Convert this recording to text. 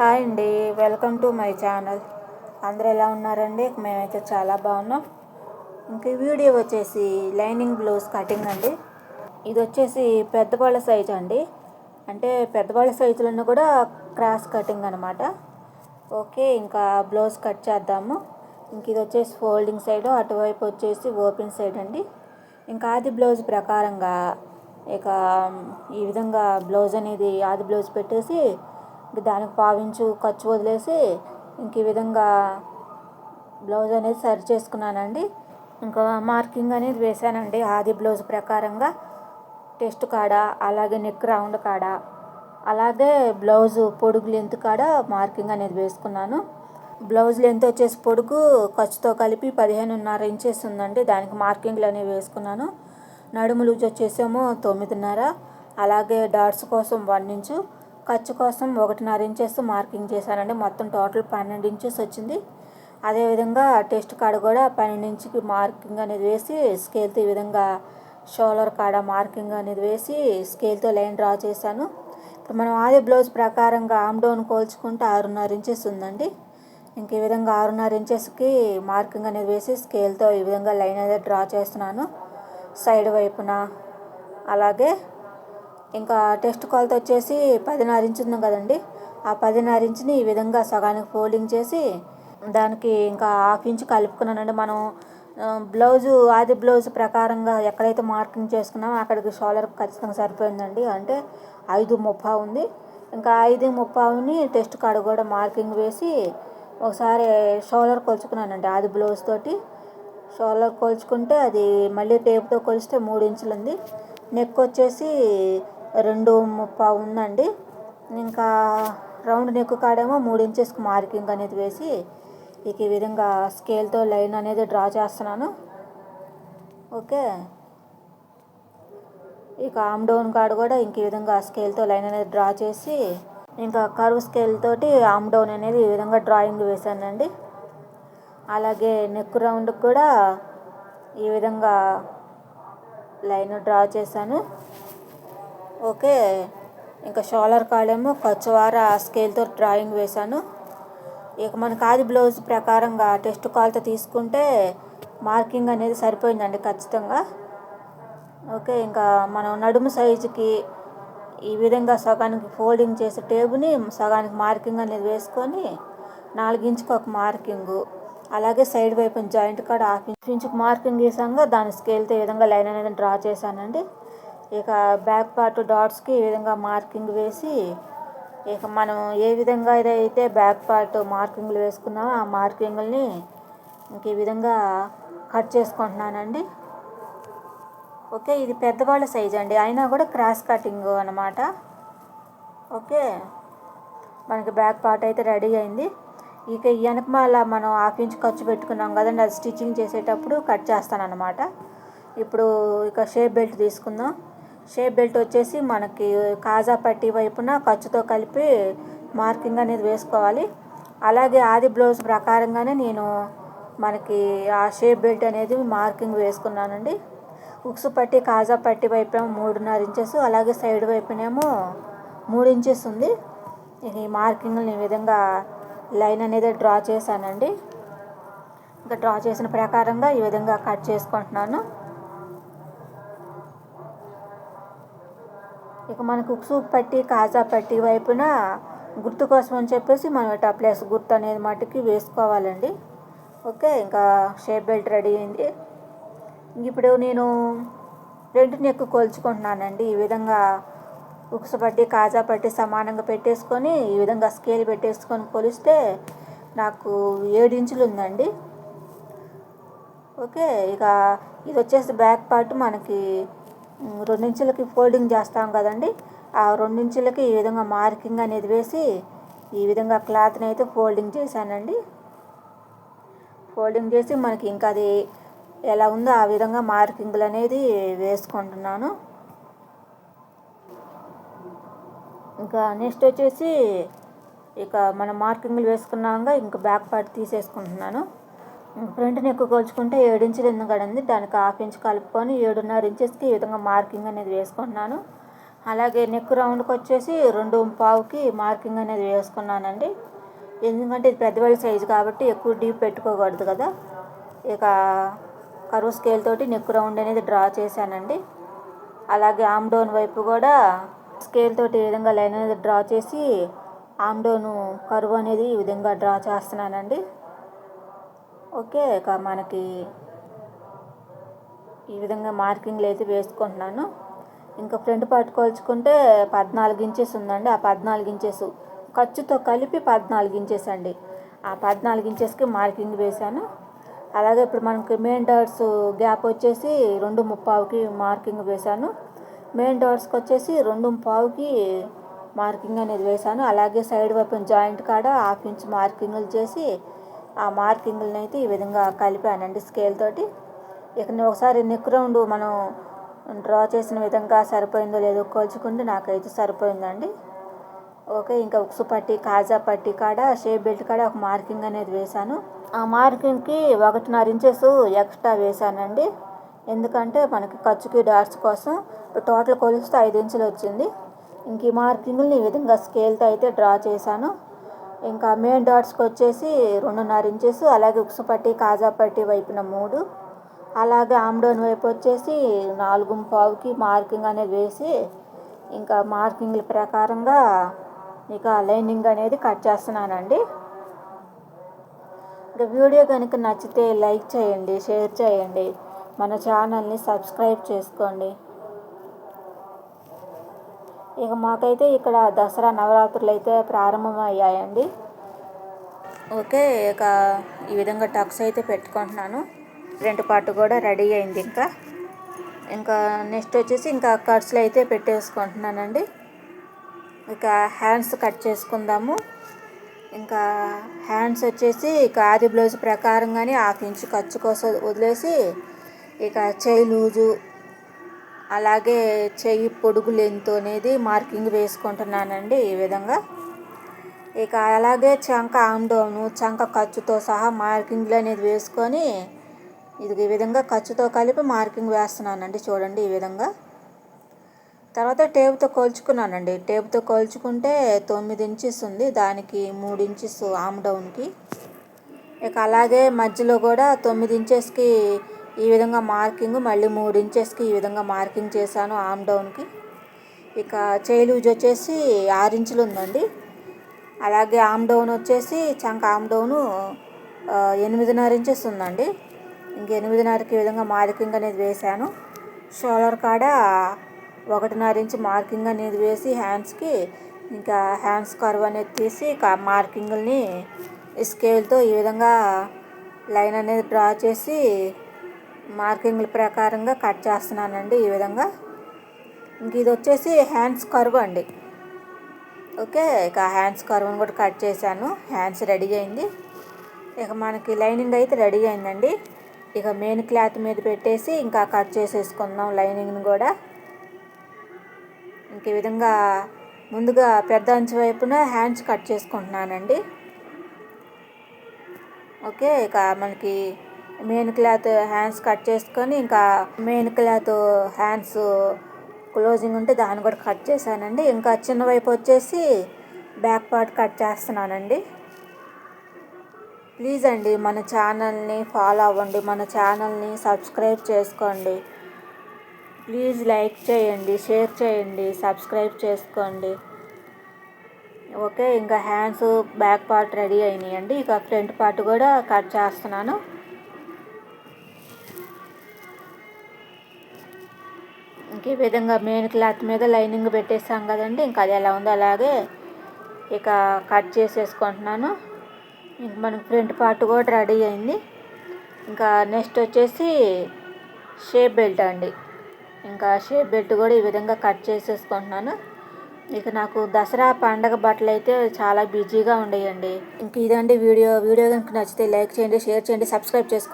Hi అండి welcome to my channel. అందరూ ఎలా ఉన్నారండి? మేమైతే చాలా బాగున్నాం. ఇంకా వీడియో వచ్చేసి లైనింగ్ బ్లౌజ్ కటింగ్ అండి. ఇది వచ్చేసి పెద్దవాళ్ళ సైజ్ అండి. అంటే పెద్దవాళ్ళ సైజులను కూడా క్రాస్ కటింగ్ అనమాట ఓకే ఇంకా బ్లౌజ్ కట్ చేద్దాము. ఇంక ఇది వచ్చేసి ఫోల్డింగ్ సైడ్ అటువైపు వచ్చేసి ఓపెన్ సైడ్ అండి. ఇంకా ఆది బ్లౌజ్ ప్రకారంగా ఇక ఈ విధంగా బ్లౌజ్ అనేది ఆది బ్లౌజ్ పెట్టేసి దానికి పావించు ఖర్చు వదిలేసి ఇంక ఈ విధంగా బ్లౌజ్ అనేది సరి చేసుకున్నానండి. ఇంకా మార్కింగ్ అనేది వేసానండి ఆది బ్లౌజ్ ప్రకారంగా. టెస్ట్ కాడ అలాగే నెక్ రౌండ్ కాడ అలాగే బ్లౌజ్ పొడుగు లెంత్ కాడ మార్కింగ్ అనేది వేసుకున్నాను. బ్లౌజ్ లెంత్ వచ్చేసి పొడుగు ఖర్చుతో కలిపి పదిహేనున్నర ఇంచెస్ ఉందండి. దానికి మార్కింగ్లు అనేవి వేసుకున్నాను. నడుము లూజ్ వచ్చేసేమో తొమ్మిదిన్నర అలాగే డాట్స్ కోసం వన్ ఇంచు ఖర్చు కోసం ఒకటిన్నర ఇంచెస్ మార్కింగ్ చేశానండి. మొత్తం టోటల్ పన్నెండు ఇంచెస్ వచ్చింది. అదేవిధంగా టెస్ట్ కాడ కూడా పన్నెండు ఇంచుకి మార్కింగ్ అనేది వేసి స్కేల్తో ఈ విధంగా షోలర్ కాడ మార్కింగ్ అనేది వేసి స్కేల్తో లైన్ డ్రా చేశాను. ఇప్పుడు మనం ఆది బ్లౌజ్ ప్రకారంగా ఆమ్ డౌన్ కోల్చుకుంటే ఆరున్నర ఇంచెస్ ఉందండి. ఇంక ఈ విధంగా ఆరున్నర ఇంచెస్కి మార్కింగ్ అనేది వేసి స్కేల్తో ఈ విధంగా లైన్ అనేది డ్రా చేస్తున్నాను. సైడ్ వైపున అలాగే ఇంకా టెస్ట్ కొలత వచ్చేసి పదిన్నర ఇంచు ఉంది కదండి. ఆ పదిన్నర ఇంచుని ఈ విధంగా సగానికి ఫోల్డింగ్ చేసి దానికి ఇంకా హాఫ్ ఇంచ్ కలుపుకున్నానండి. మనం బ్లౌజు ఆది బ్లౌజ్ ప్రకారంగా ఎక్కడైతే మార్కింగ్ చేసుకున్నామో అక్కడికి షోలర్ ఖచ్చితంగా సరిపోయిందండి. అంటే ఐదు ముప్పా ఉంది. ఇంకా ఐదు ముప్పావుని టెస్ట్ కాడ కూడా మార్కింగ్ వేసి ఒకసారి షోలర్ కొలుచుకున్నానండి ఆది బ్లౌజ్ తోటి. షోలర్ కొలుచుకుంటే అది మళ్ళీ టేప్తో కొలిస్తే మూడు ఇంచులు ఉంది. నెక్ వచ్చేసి రెండు ముప్పావు ఉందండి. ఇంకా రౌండ్ నెక్ కాడేమో మూడు ఇంచెస్కి మార్కింగ్ అనేది వేసి ఇక ఈ విధంగా స్కేల్తో లైన్ అనేది డ్రా చేస్తున్నాను. ఓకే. ఇక ఆమ్ డౌన్ కాడ కూడా ఇంక ఈ విధంగా స్కేల్తో లైన్ అనేది డ్రా చేసి ఇంకా కర్వ్ స్కేల్ తోటి ఆమ్ డౌన్ అనేది ఈ విధంగా డ్రాయింగ్ వేశానండి అలాగే నెక్ రౌండ్కి కూడా ఈ విధంగా లైన్ డ్రా చేశాను. ఓకే. ఇంకా షోలర్ కాడేమో ఖర్చువార స్కేల్తో డ్రాయింగ్ వేశాను. ఇక మనకు ఆది బ్లౌజ్ ప్రకారంగా టెస్ట్ కాల్తో తీసుకుంటే మార్కింగ్ అనేది సరిపోయిందండి ఖచ్చితంగా. ఓకే ఇంకా మనం నడుము సైజుకి ఈ విధంగా సగానికి ఫోల్డింగ్ చేసే టేబుల్ని సగానికి మార్కింగ్ అనేది వేసుకొని నాలుగించుకు ఒక మార్కింగు. అలాగే సైడ్ వైపు జాయింట్ కాడ హాఫ్ ఇంచ్ ఇంచుకు మార్కింగ్ వేసాక దాని స్కేల్తో ఈ విధంగా లైన్ అనేది డ్రా చేశానండి. ఇక బ్యాక్ పార్ట్ డాట్స్కి ఈ విధంగా మార్కింగ్ వేసి ఇక మనం ఏ విధంగా అయితే బ్యాక్ పార్ట్ మార్కింగ్లు వేసుకున్నామో ఆ మార్కింగ్ని ఇంక ఈ విధంగా కట్ చేసుకుంటున్నానండి. ఓకే ఇది పెద్దవాళ్ళ సైజ్ అండి. అయినా కూడా క్రాస్ కటింగ్ అనమాట ఓకే మనకి బ్యాక్ పార్ట్ అయితే రెడీ అయింది. ఇక వెనకమాల మనం హాఫ్ ఇంచ్ ఖర్చు పెట్టుకున్నాం కదండి అది స్టిచ్చింగ్ చేసేటప్పుడు కట్ చేస్తాను అనమాట ఇప్పుడు ఇక షేప్ బెల్ట్ తీసుకుందాం. షేప్ బెల్ట్ వచ్చేసి మనకి కాజా పట్టి వైపున ఖర్చుతో కలిపి మార్కింగ్ అనేది వేసుకోవాలి. అలాగే ఆది బ్లౌజ్ ప్రకారంగానే నేను మనకి ఆ షేప్ బెల్ట్ అనేది మార్కింగ్ వేసుకున్నానండి. ఉక్సు పట్టి కాజా పట్టి వైపు మూడున్నర ఇంచెస్ అలాగే సైడ్ వైపునేమో మూడు ఇంచెస్ ఉంది. ఈ మార్కింగ్ని ఈ విధంగా లైన్ అనేది డ్రా చేశానండి. ఇంకా డ్రా చేసిన ప్రకారంగా ఈ విధంగా కట్ చేసుకుంటున్నాను. ఇక మనకు సూప్ పట్టి కాజా పట్టి వైపున గుర్తు కోసం అని చెప్పేసి మనం ఇట్లా ప్లస్ గుర్తు అనేది మట్టుకి వేసుకోవాలండి. ఓకే ఇంకా షేప్ బెల్ట్ రెడీ అయింది. ఇప్పుడు నేను రెండు నెక్కు కొలుచుకుంటున్నానండి. ఈ విధంగా ఉక్సు పట్టి కాజా పట్టి సమానంగా పెట్టేసుకొని ఈ విధంగా స్కేల్ పెట్టేసుకొని కొలిస్తే నాకు ఏడు ఇంచులు ఉందండి. ఓకే ఇక ఇది వచ్చేసి బ్యాక్ పార్ట్ మనకి రెండించులకి ఫోల్డింగ్ చేస్తాం కదండి. ఆ రెండించులకి ఈ విధంగా మార్కింగ్ అనేది వేసి ఈ విధంగా క్లాత్ని అయితే ఫోల్డింగ్ చేశానండి. ఫోల్డింగ్ చేసి మనకి ఇంకా అది ఎలా ఉందో ఆ విధంగా మార్కింగ్లు అనేది వేసుకుంటున్నాను. ఇంకా నెక్స్ట్ వచ్చేసి ఇక మనం మార్కింగ్లు వేసుకున్నాక ఇంకా బ్యాక్ పార్ట్ తీసేసుకుంటున్నాను. ప్రింట్ని ఎక్కువ కొలుచుకుంటే ఏడు ఇంచులు ఉంది దానికి హాఫ్ ఇంచ్ కలుపుకొని ఏడున్నర ఇంచెస్కి ఈ విధంగా మార్కింగ్ అనేది వేసుకున్నాను. అలాగే నెక్ రౌండ్కి వచ్చేసి రెండు పావుకి మార్కింగ్ అనేది వేసుకున్నానండి. ఎందుకంటే ఇది పెద్దవాళ్ళ సైజు కాబట్టి ఎక్కువ డీప్ పెట్టుకోకూడదు కదా. ఇక కరువు స్కేల్ తోటి నెక్ రౌండ్ అనేది డ్రా చేశానండి. అలాగే ఆమ్డోన్ వైపు కూడా స్కేల్ తోటి ఈ విధంగా లైన్ అనేది డ్రా చేసి ఆమ్డోను కరువు అనేది ఈ విధంగా డ్రా చేస్తున్నానండి. ఓకే ఇక మనకి ఈ విధంగా మార్కింగ్లు అయితే వేసుకుంటున్నాను. ఇంకా ఫ్రంట్ పార్ట్ కొలుచుకుంటే పద్నాలుగు ఇంచెస్ ఉందండి. ఆ పద్నాలుగు ఇంచెస్ ఖర్చుతో కలిపి పద్నాలుగు ఇంచెస్ అండి. ఆ పద్నాలుగు ఇంచెస్కి మార్కింగ్ వేశాను. అలాగే ఇప్పుడు మనకి మెయిన్ డోర్స్ గ్యాప్ వచ్చేసి రెండు ముప్పావుకి మార్కింగ్ వేశాను. మెయిన్ డోర్స్కి వచ్చేసి రెండు ముప్పావుకి మార్కింగ్ అనేది వేశాను. అలాగే సైడ్ వైపు జాయింట్ కాడ హాఫ్ ఇంచ్ మార్కింగ్లు చేసి ఆ మార్కింగ్లను అయితే ఈ విధంగా కలిపానండి స్కేల్ తోటి. ఇక ఒకసారి నెక్ రౌండ్ మనం డ్రా చేసిన విధంగా సరిపోయిందో లేదో కొలుచుకుంటే నాకైతే సరిపోయిందండి. ఓకే ఇంకా ఉక్సు పట్టి కాజా పట్టి కాడ షేప్ బెల్ట్ కాడ ఒక మార్కింగ్ అనేది వేశాను. ఆ మార్కింగ్కి ఒకటిన్నర ఇంచెస్ ఎక్స్ట్రా వేశానండి. ఎందుకంటే మనకి ఖర్చుకి డాట్స్ కోసం టోటల్ కొలిస్తే ఐదు ఇంచులు వచ్చింది. ఇంక ఈ మార్కింగ్ని ఈ విధంగా స్కేల్తో అయితే డ్రా చేశాను. ఇంకా మెయిన్ డాట్స్కి వచ్చేసి రెండున్నర ఇంచెస్ అలాగే ఉక్సు పట్టి కాజా పట్టి వైపున మూడు. అలాగే ఆమ్డోన్ వైపు వచ్చేసి నాలుగు పావుకి మార్కింగ్ అనేది వేసి ఇంకా మార్కింగ్ల ప్రకారంగా ఇక లైనింగ్ అనేది కట్ చేస్తున్నానండి. ఇంకా వీడియో కనుక నచ్చితే లైక్ చేయండి షేర్ చేయండి. మన ఛానల్ని సబ్స్క్రైబ్ చేసుకోండి. ఇక మాకైతే ఇక్కడ దసరా నవరాత్రులు అయితే ప్రారంభమయ్యాయండి. ఓకే ఇక ఈ విధంగా టక్స్ అయితే పెట్టుకుంటున్నాను. ఫ్రంట్ పార్ట్ కూడా రెడీ అయింది ఇంకా. ఇంకా నెక్స్ట్ వచ్చేసి ఇంకా కట్స్లో అయితే పెట్టేసుకుంటున్నానండి. ఇక హ్యాండ్స్ కట్ చేసుకుందాము. ఇంకా హ్యాండ్స్ వచ్చేసి ఇక ఆది బ్లౌజ్ ప్రకారంగానే హాఫ్ ఇంచ్ ఖర్చు కోసం వదిలేసి ఇక చేయి లూజు అలాగే చెయ్యి పొడుగు లెంత్ అనేది మార్కింగ్ వేసుకుంటున్నానండి ఈ విధంగా. ఇక అలాగే చంక ఆమ్డోను చంక ఖర్చుతో సహా మార్కింగ్లు అనేది వేసుకొని ఇది ఈ విధంగా ఖర్చుతో కలిపి మార్కింగ్ వేస్తున్నానండి చూడండి ఈ విధంగా. తర్వాత టేపుతో కోల్చుకున్నానండి. టేపుతో కోల్చుకుంటే తొమ్మిది ఇంచెస్ ఉంది దానికి మూడు ఇంచెస్ ఆమ్ డౌన్కి. ఇక అలాగే మధ్యలో కూడా తొమ్మిది ఇంచెస్కి ఈ విధంగా మార్కింగ్ మళ్ళీ మూడు ఇంచెస్కి ఈ విధంగా మార్కింగ్ చేశాను ఆమ్ డౌన్కి. ఇక చేయి లూజ్ వచ్చేసి ఆరు ఇంచులు ఉందండి. అలాగే ఆమ్ డౌన్ వచ్చేసి చంక ఆమ్ డౌను ఎనిమిదిన్నర ఇంచెస్ ఉందండి. ఇంక ఎనిమిదిన్నరకి ఈ విధంగా మార్కింగ్ అనేది వేశాను. షోల్డర్ కాడ ఒకటిన్నర ఇంచ్ మార్కింగ్ అనేది వేసి హ్యాండ్స్కి ఇంకా హ్యాండ్స్ కర్వ్ అనేది తీసి మార్కింగ్ని స్కేల్తో ఈ విధంగా లైన్ అనేది డ్రా చేసి మార్కింగ్ల ప్రకారంగా కట్ చేస్తున్నానండి ఈ విధంగా. ఇంక ఇది వచ్చేసి హ్యాండ్స్ కర్వ్ అండి. ఓకే ఇక హ్యాండ్స్ కర్వ్ని కూడా కట్ చేశాను. హ్యాండ్స్ రెడీ అయింది. ఇక మనకి లైనింగ్ అయితే రెడీ అయిందండి. ఇక మెయిన్ క్లాత్ మీద పెట్టేసి ఇంకా కట్ చేసేసుకుందాం లైనింగ్ని కూడా. ఇంక ఈ విధంగా ముందుగా పెద్ద అంచు వైపున హ్యాండ్స్ కట్ చేసుకుంటున్నానండి. ఓకే ఇక మనకి మెయిన్ క్లాత్ హ్యాండ్స్ కట్ చేసుకొని ఇంకా మెయిన్ క్లాత్ హ్యాండ్స్ క్లోజింగ్ ఉంటే దాన్ని కూడా కట్ చేశానండి. ఇంకా చిన్న వైపు వచ్చేసి బ్యాక్ పార్ట్ కట్ చేస్తున్నానండి. ప్లీజ్ అండి మన ఛానల్ని ఫాలో అవ్వండి మన ఛానల్ని సబ్స్క్రైబ్ చేసుకోండి. ప్లీజ్ లైక్ చేయండి షేర్ చేయండి సబ్స్క్రైబ్ చేసుకోండి. ఓకే ఇంకా హ్యాండ్స్ బ్యాక్ పార్ట్ రెడీ అయినాయండి. ఇక ఫ్రంట్ పార్ట్ కూడా కట్ చేస్తున్నాను. ఈ విధంగా మెయిన్ క్లాత్ మీద లైనింగ్ పెట్టేసాం కదండి. ఇంకా అది ఎలా ఉందో అలాగే ఇక కట్ చేసేసుకుంటున్నాను. ఇంక మనకి ఫ్రంట్ పార్ట్ కూడా రెడీ అయింది. ఇంకా నెక్స్ట్ వచ్చేసి షేప్ బెల్ట్ అండి. ఇంకా షేప్ బెల్ట్ కూడా ఈ విధంగా కట్ చేసేసుకుంటున్నాను. ఇక నాకు దసరా పండగ బట్టలు అయితే చాలా బిజీగా ఉండేయండి. ఇంక ఇదండి వీడియో. వీడియో కనుక నచ్చితే లైక్ చేయండి షేర్ చేయండి సబ్స్క్రైబ్ చేసుకోండి.